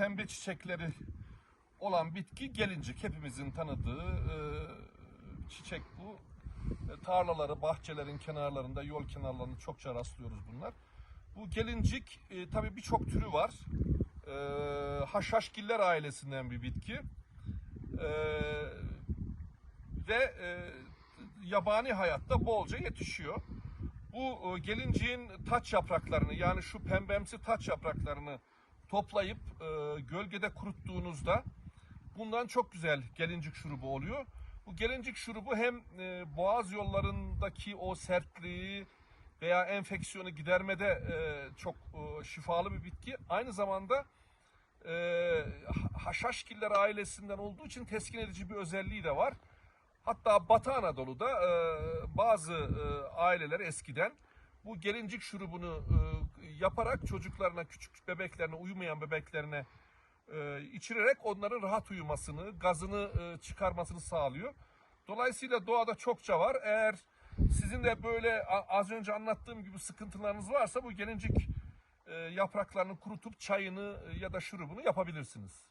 pembe çiçekleri olan bitki gelincik. Hepimizin tanıdığı e, çiçek bu. E, tarlaları, bahçelerin kenarlarında, yol kenarlarında çokça rastlıyoruz bunlar. Bu gelincik e, tabii birçok türü var. E, haşhaşgiller ailesinden bir bitki. E, ve e, yabani hayatta bolca yetişiyor. Bu e, gelinciğin taç yapraklarını yani şu pembemsi taç yapraklarını toplayıp e, gölgede kuruttuğunuzda bundan çok güzel gelincik şurubu oluyor. Bu gelincik şurubu hem e, boğaz yollarındaki o sertliği veya enfeksiyonu gidermede e, çok e, şifalı bir bitki. Aynı zamanda e, haşhaşgiller ailesinden olduğu için teskin edici bir özelliği de var. Hatta Batı Anadolu'da e, bazı e, aileler eskiden bu gelincik şurubunu e, yaparak çocuklarına, küçük bebeklerine, uyumayan bebeklerine e, içirerek onların rahat uyumasını, gazını e, çıkarmasını sağlıyor. Dolayısıyla doğada çokça var. Eğer sizin de böyle az önce anlattığım gibi sıkıntılarınız varsa bu gelincik yapraklarını kurutup çayını ya da şurubunu yapabilirsiniz.